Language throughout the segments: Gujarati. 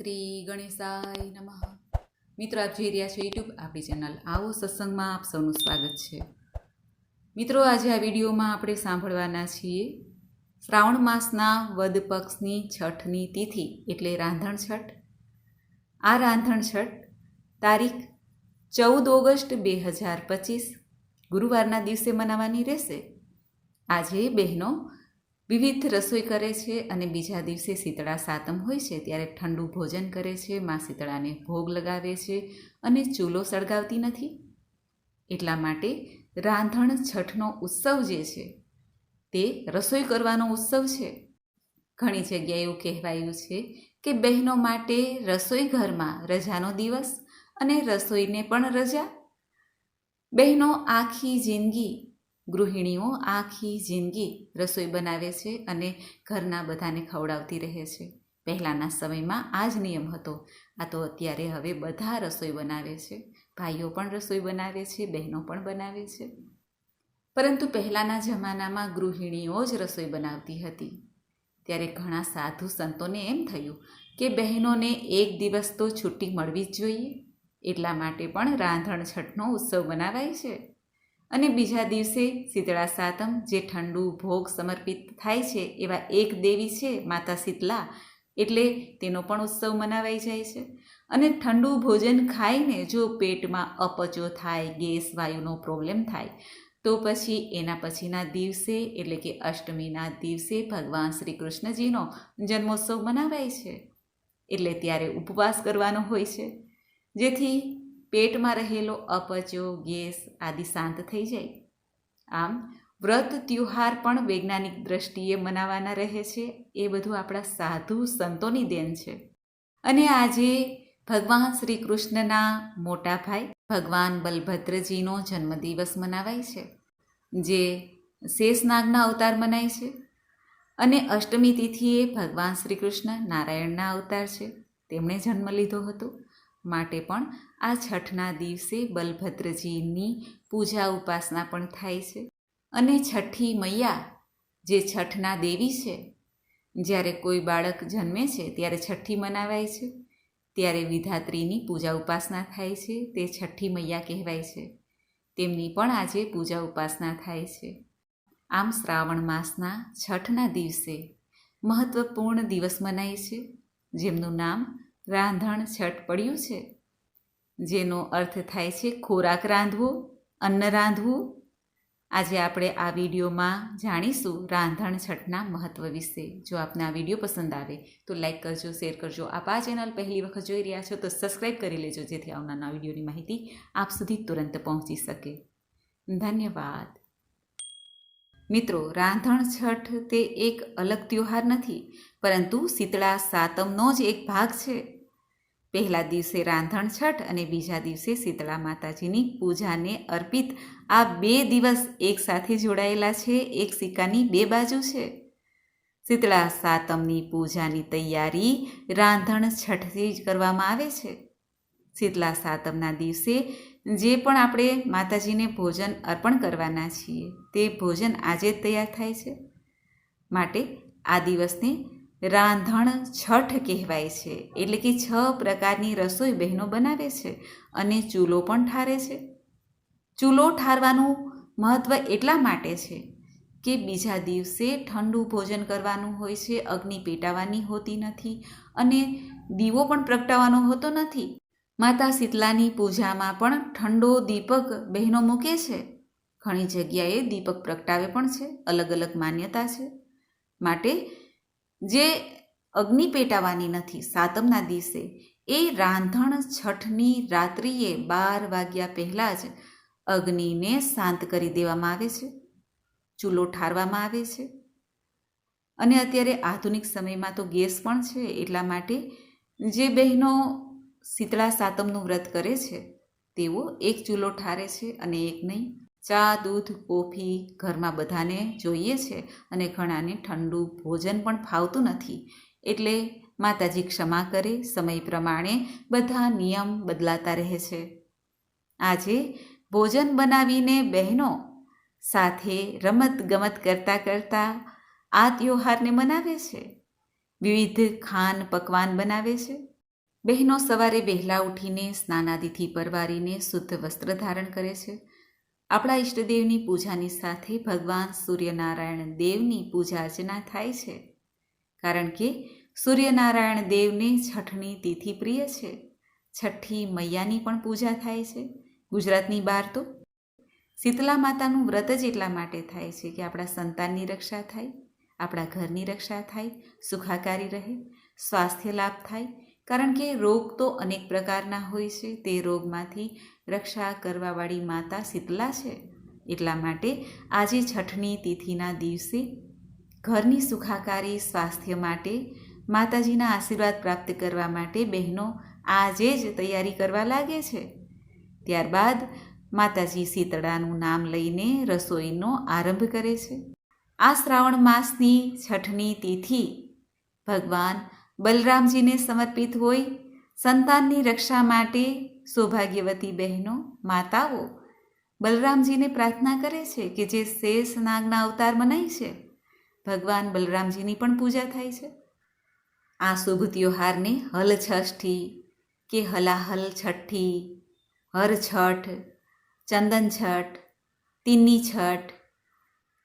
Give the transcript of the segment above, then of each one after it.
શ્રી ગણેશાય નમઃ. મિત્રો, આપ જોઈ રહ્યા છો યુટ્યુબ આપણી ચેનલ આવો સત્સંગમાં આપ સૌનું સ્વાગત છે. મિત્રો, આજે આ વિડીયોમાં આપણે સાંભળવાના છીએ શ્રાવણ માસના વદ પક્ષની છઠની તિથિ એટલે રાંધણ છઠ. આ રાંધણ છઠ તારીખ ચૌદ ઓગસ્ટ બે હજાર પચીસ ગુરુવારના દિવસે મનાવવાની રહેશે. આજે બહેનો વિવિધ રસોઈ કરે છે અને બીજા દિવસે શીતળા સાતમ હોય છે ત્યારે ઠંડુ ભોજન કરે છે. મા શીતળાને ભોગ લગાવે છે અને ચૂલો સળગાવતી નથી. એટલા માટે રાંધણ છઠનો ઉત્સવ જે છે તે રસોઈ કરવાનો ઉત્સવ છે. ઘણી જગ્યાએ એવું કહેવાયું છે કે બહેનો માટે રસોઈ ઘરમાં રજાનો દિવસ અને રસોઈને પણ રજા. બહેનો આખી જિંદગી ગૃહિણીઓ આખી જિંદગી રસોઈ બનાવે છે અને ઘરના બધાને ખવડાવતી રહે છે. પહેલાંના સમયમાં આ જ નિયમ હતો. આ તો અત્યારે હવે બધા રસોઈ બનાવે છે. ભાઈઓ પણ રસોઈ બનાવે છે, બહેનો પણ બનાવે છે. પરંતુ પહેલાંના જમાનામાં ગૃહિણીઓ જ રસોઈ બનાવતી હતી. ત્યારે ઘણા સાધુ સંતોને એમ થયું કે બહેનોને એક દિવસ તો છુટ્ટી મળવી જ જોઈએ. એટલા માટે પણ રાંધણ છઠનો ઉત્સવ બનાવાય છે. અને બીજા દિવસે શીતળા સાતમ, જે ઠંડુ ભોગ સમર્પિત થાય છે, એવા એક દેવી છે, માતા શીતલા. એટલે તેનો પણ ઉત્સવ મનાવાઈ જાય છે. અને ઠંડુ ભોજન ખાઈને જો પેટમાં અપચો થાય, ગેસ વાયુનો પ્રોબ્લેમ થાય, તો પછી એના પછીના દિવસે, એટલે કે અષ્ટમીના દિવસે ભગવાન શ્રી કૃષ્ણજીનો જન્મોત્સવ મનાવાય છે. એટલે ત્યારે ઉપવાસ કરવાનો હોય છે. જેથી પેટમાં રહેલો અપચો, ગેસ આદિ શાંત થઈ જાય. આમ, વ્રત તહેવાર પણ વૈજ્ઞાનિક દ્રષ્ટિએ મનાવાના રહે છે. એ બધું આપણા સાધુ સંતોની દેન છે. અને આજે ભગવાન શ્રી કૃષ્ણના મોટા ભાઈ ભગવાન બલભદ્રજીનો જન્મદિવસ મનાવાય છે, જે શેષનાગના અવતાર મનાય છે. અને અષ્ટમી તિથિએ ભગવાન શ્રી કૃષ્ણ નારાયણના અવતાર છે. તેમણે જન્મ લીધો હતો. માટે પણ આ છઠના દિવસે બલભદ્રજીની પૂજા ઉપાસના પણ થાય છે. અને છઠ્ઠી મૈયા, જે છઠના દેવી છે, જ્યારે કોઈ બાળક જન્મે છે, ત્યારે છઠ્ઠી મનાવાય છે. ત્યારે વિધાત્રીની પૂજા ઉપાસના થાય છે, તે છઠ્ઠી મૈયા કહેવાય છે. તેમની પણ આજે પૂજા ઉપાસના થાય છે. આમ શ્રાવણ માસના છઠના દિવસે મહત્વપૂર્ણ દિવસ મનાય છે, જેમનું નામ રાંધણ છઠ પડ્યું છે. જેનો અર્થ થાય છે ખોરાક રાંધવો, અન્ન રાંધવું. આજે આપણે આ વિડીયોમાં જાણીશું રાંધણ છઠના મહત્ત્વ વિશે. જો આપને આ વીડિયો પસંદ આવે તો લાઈક કરજો, શેર કરજો. આપ આ ચેનલ પહેલી વખત જોઈ રહ્યા છો તો સબસ્ક્રાઈબ કરી લેજો, જેથી આવનારના વિડીયોની માહિતી આપ સુધી તુરંત પહોંચી શકે. ધન્યવાદ. મિત્રો, રાંધણ છઠ તે એક અલગ ત્યોહાર નથી, પરંતુ શીતળા સાતમનો જ એક ભાગ છે. પહેલા દિવસે રાંધણ છઠ અને બીજા દિવસે શીતળા માતાજીની પૂજાને અર્પિત. આ બે દિવસ એકસાથે જોડાયેલા છે. એક સિક્કાની બે બાજુ છે. શીતળા સાતમની પૂજાની તૈયારી રાંધણ છઠથી જ કરવામાં આવે છે. શીતળા સાતમના દિવસે જે પણ આપણે માતાજીને ભોજન અર્પણ કરવાના છીએ, તે ભોજન આજે જ તૈયાર થાય છે. માટે આ દિવસને રાંધણ છઠ કહેવાય છે. એટલે કે છ પ્રકારની રસોઈ બહેનો બનાવે છે અને ચૂલો પણ ઠારે છે. ચૂલો ઠારવાનું મહત્ત્વ એટલા માટે છે કે બીજા દિવસે ઠંડુ ભોજન કરવાનું હોય છે, અગ્નિ પેટાવાની હોતી નથી અને દીવો પણ પ્રગટાવવાનો હોતો નથી. માતા શીતલાની પૂજામાં પણ ઠંડો દીપક બહેનો મૂકે છે. ઘણી જગ્યાએ દીપક પ્રગટાવે પણ છે, અલગ અલગ માન્યતા છે. માટે જે અગ્નિ પેટાવાની નથી. સાતમના દિવસે એ રાંધણ છઠની રાત્રિએ બાર વાગ્યા પહેલાં જ અગ્નિને શાંત કરી દેવામાં આવે છે. ચૂલો ઠારવામાં આવે છે. અને અત્યારે આધુનિક સમયમાં તો ગેસ પણ છે, એટલા માટે જે બહેનો શીતળા સાતમનું વ્રત કરે છે, તેઓ એક ચૂલો ઠારે છે અને એક નહીં. ચા, દૂધ, કોફી ઘરમાં બધાને જોઈએ છે અને ઘણાને ઠંડુ ભોજન પણ ફાવતું નથી. એટલે માતાજી ક્ષમા કરે, સમય પ્રમાણે બધા નિયમ બદલાતા રહે છે. આજે ભોજન બનાવીને બહેનો સાથે રમત ગમત કરતાં કરતાં આ ત્યોહારને મનાવે છે. વિવિધ ખાન પકવાન બનાવે છે. બહેનો સવારે વહેલા ઉઠીને સ્નાનાદિથી પરવારીને શુદ્ધ વસ્ત્ર ધારણ કરે છે. આપણા ઈષ્ટદેવની પૂજાની સાથે ભગવાન સૂર્યનારાયણ દેવની પૂજા અર્ચના થાય છે. કારણ કે સૂર્યનારાયણ દેવને છઠની તિથિ પ્રિય છે. છઠ્ઠી મૈયાની પણ પૂજા થાય છે. ગુજરાતની બહાર તો શીતલા માતાનું વ્રત જ એટલા માટે થાય છે કે આપણા સંતાનની રક્ષા થાય, આપણા ઘરની રક્ષા થાય, સુખાકારી રહે, સ્વાસ્થ્ય લાભ થાય કારણ કે રોગ તો અનેક પ્રકારના હોય છે. તે રોગમાંથી રક્ષા કરવાવાળી માતા શીતલા છે. એટલા માટે આજે છઠની તિથિના દિવસે ઘરની સુખાકારી, સ્વાસ્થ્ય માટે, માતાજીના આશીર્વાદ પ્રાપ્ત કરવા માટે બહેનો આજે જ તૈયારી કરવા લાગે છે. ત્યારબાદ માતાજી શીતળાનું નામ લઈને રસોઈનો આરંભ કરે છે. આ શ્રાવણ માસની છઠની તિથિ ભગવાન બલરામજીને સમર્પિત હોય, સંતાનની રક્ષા માટે સૌભાગ્યવતી બહેનો, માતાઓ, બલરામજીને પ્રાર્થના કરે છે કે જે શેષ નાગના અવતાર મનાય છે, ભગવાન બલરામજીની પણ પૂજા થાય છે. આ શુભ ત્યોહારને હલછષ્ઠી કે હલાહલ છઠ્ઠી, હર છઠ, ચંદન છઠ, તિન્ની છઠ,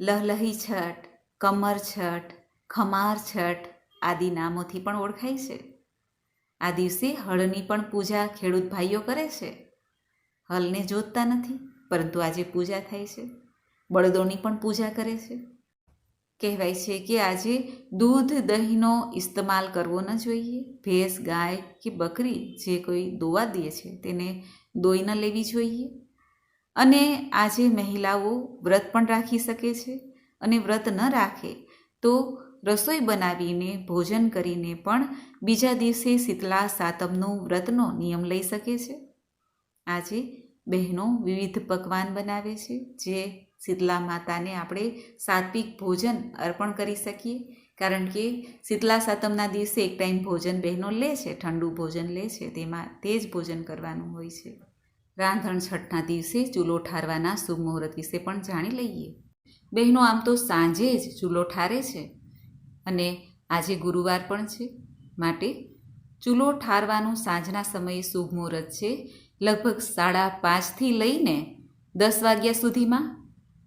લહલહી છઠ, કમર છઠ, ખમાર છઠ આદિ નામોથી પણ ઓળખાય છે. આ દિવસે હળની પણ પૂજા ખેડૂત ભાઈઓ કરે છે. હલને જોતતા નથી, પરંતુ આજે પૂજા થાય છે. બળદોની પણ પૂજા કરે છે. કહેવાય છે કે આજે દૂધ દહીંનો ઇસ્તેમાલ કરવો ન જોઈએ. ભેંસ, ગાય કે બકરી જે કોઈ દોવા દે છે તેને દોઈ ન લેવી જોઈએ. અને આજે મહિલાઓ વ્રત પણ રાખી શકે છે. અને વ્રત ન રાખે તો રસોઈ બનાવીને, ભોજન કરીને પણ બીજા દિવસે શીતલા સાતમનું વ્રતનો નિયમ લઈ શકે છે. આજે બહેનો વિવિધ પકવાન બનાવે છે, જે શીતલા માતાને આપણે સાત્વિક ભોજન અર્પણ કરી શકીએ. કારણ કે શીતલા સાતમના દિવસે એક ટાઈમ ભોજન બહેનો લે છે, ઠંડુ ભોજન લે છે, તેમાં તે જ ભોજન કરવાનું હોય છે. રાંધણ છઠના દિવસે ચૂલો ઠારવાના શુભ મુહૂર્ત વિશે પણ જાણી લઈએ. બહેનો આમ તો સાંજે જ ચૂલો ઠારે છે. અને આજે ગુરુવાર પણ છે. માટે ચૂલો ઠારવાનું સાંજના સમયે શુભ મુહૂર્ત છે. લગભગ સાડા પાંચથી લઈને દસ વાગ્યા સુધીમાં,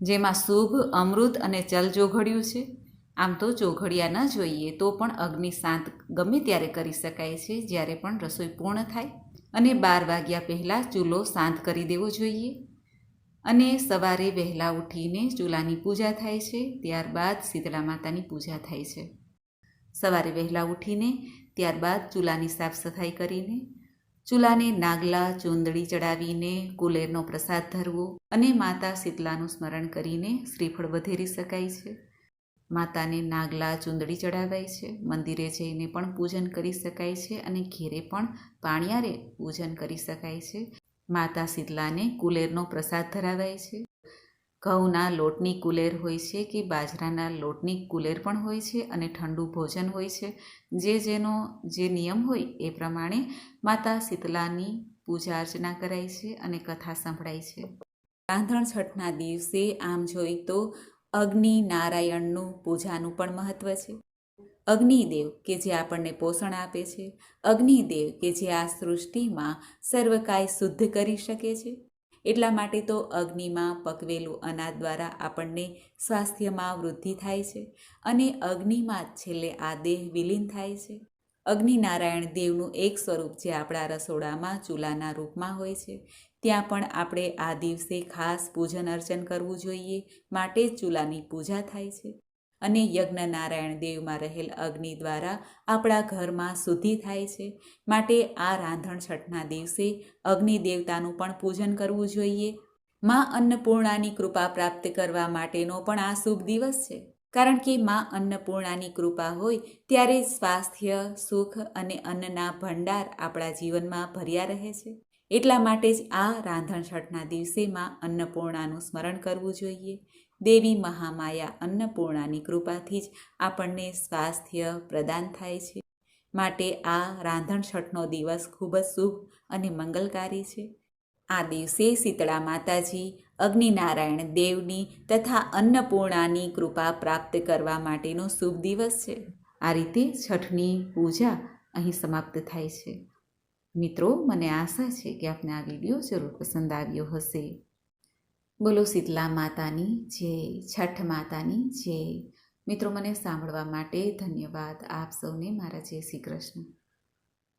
જેમાં શુભ, અમૃત અને ચલ ચોઘડિયું છે. આમ તો ચોઘડિયા ન જોઈએ, તો પણ અગ્નિ શાંત ગમે ત્યારે કરી શકાય છે, જ્યારે પણ રસોઈ પૂર્ણ થાય. અને બાર વાગ્યા પહેલાં ચૂલો શાંત કરી દેવો જોઈએ. અને સવારે વહેલા ઉઠીને ચૂલાની પૂજા થાય છે, ત્યારબાદ શીતળા માતાની પૂજા થાય છે. સવારે વહેલા ઉઠીને, ત્યારબાદ ચૂલાની સાફ સફાઈ કરીને, ચૂલાને નાગલા ચૂંદડી ચડાવીને કુલેરનો પ્રસાદ ધરવો અને માતા શીતલાનું સ્મરણ કરીને શ્રીફળ વધેરી શકાય છે. માતાને નાગલા ચૂંદડી ચડાવાય છે, મંદિરે જઈને પણ પૂજન કરી શકાય છે અને ઘેરે પણ પાણિયારે પૂજન કરી શકાય છે. માતા શીતલાને કુલેરનો પ્રસાદ ધરાવાય છે. ઘઉંના લોટની કુલેર હોય છે કે બાજરાના લોટની કુલેર પણ હોય છે અને ઠંડુ ભોજન હોય છે. જે જેનો, જે નિયમ હોય એ પ્રમાણે માતા શીતલાની પૂજા અર્ચના કરાય છે અને કથા સંભળાય છે. રાંધણ છઠના દિવસે આમ જોઈ તો અગ્નિ નારાયણનું પૂજાનું પણ મહત્ત્વ છે. અગ્નિદેવ કે જે આપણને પોષણ આપે છે. અગ્નિદેવ કે જે આ સૃષ્ટિમાં સર્વકાય શુદ્ધ કરી શકે છે. એટલા માટે તો અગ્નિમાં પકવેલું અનાજ દ્વારા આપણને સ્વાસ્થ્યમાં વૃદ્ધિ થાય છે અને અગ્નિમાં છેલ્લે આ દેહ વિલીન થાય છે. અગ્નિનારાયણ દેવનું એક સ્વરૂપ જે આપણા રસોડામાં ચૂલાના રૂપમાં હોય છે. ત્યાં પણ આપણે આ દિવસે ખાસ પૂજન અર્ચન કરવું જોઈએ માટે જ ચૂલાની પૂજા થાય છે. અને યજ્ઞ નારાયણ દેવમાં રહેલ અગ્નિ દ્વારા આપણા ઘરમાં શુદ્ધિ થાય છે. માટે આ રાંધણ છઠના દિવસે અગ્નિ દેવતાનું પણ પૂજન કરવું જોઈએ. માં અન્નપૂર્ણાની કૃપા પ્રાપ્ત કરવા માટેનો પણ આ શુભ દિવસ છે. કારણ કે માં અન્નપૂર્ણાની કૃપા હોય ત્યારે સ્વાસ્થ્ય, સુખ અને અન્નના ભંડાર આપણા જીવનમાં ભર્યા રહે છે. એટલા માટે જ આ રાંધણ છઠના દિવસેમાં અન્નપૂર્ણાનું સ્મરણ કરવું જોઈએ. દેવી મહામાયા અન્નપૂર્ણાની કૃપાથી જ આપણને સ્વાસ્થ્ય પ્રદાન થાય છે. માટે આ રાંધણ છઠનો દિવસ ખૂબ જ શુભ અને મંગલકારી છે. આ દિવસે શીતળા માતાજી, અગ્નિનારાયણ દેવની તથા અન્નપૂર્ણાની કૃપા પ્રાપ્ત કરવા માટેનો શુભ દિવસ છે. આ રીતે છઠની પૂજા અહીં સમાપ્ત થાય છે. મિત્રો, મને આશા છે કે આપને આ વીડિયો જરૂર પસંદ આવ્યો હશે. બોલો શીતલા માતાની, જય છઠ માતાની, જય. મિત્રો, મને સાંભળવા માટે ધન્યવાદ. આપ સૌને મારા જય શ્રી કૃષ્ણ.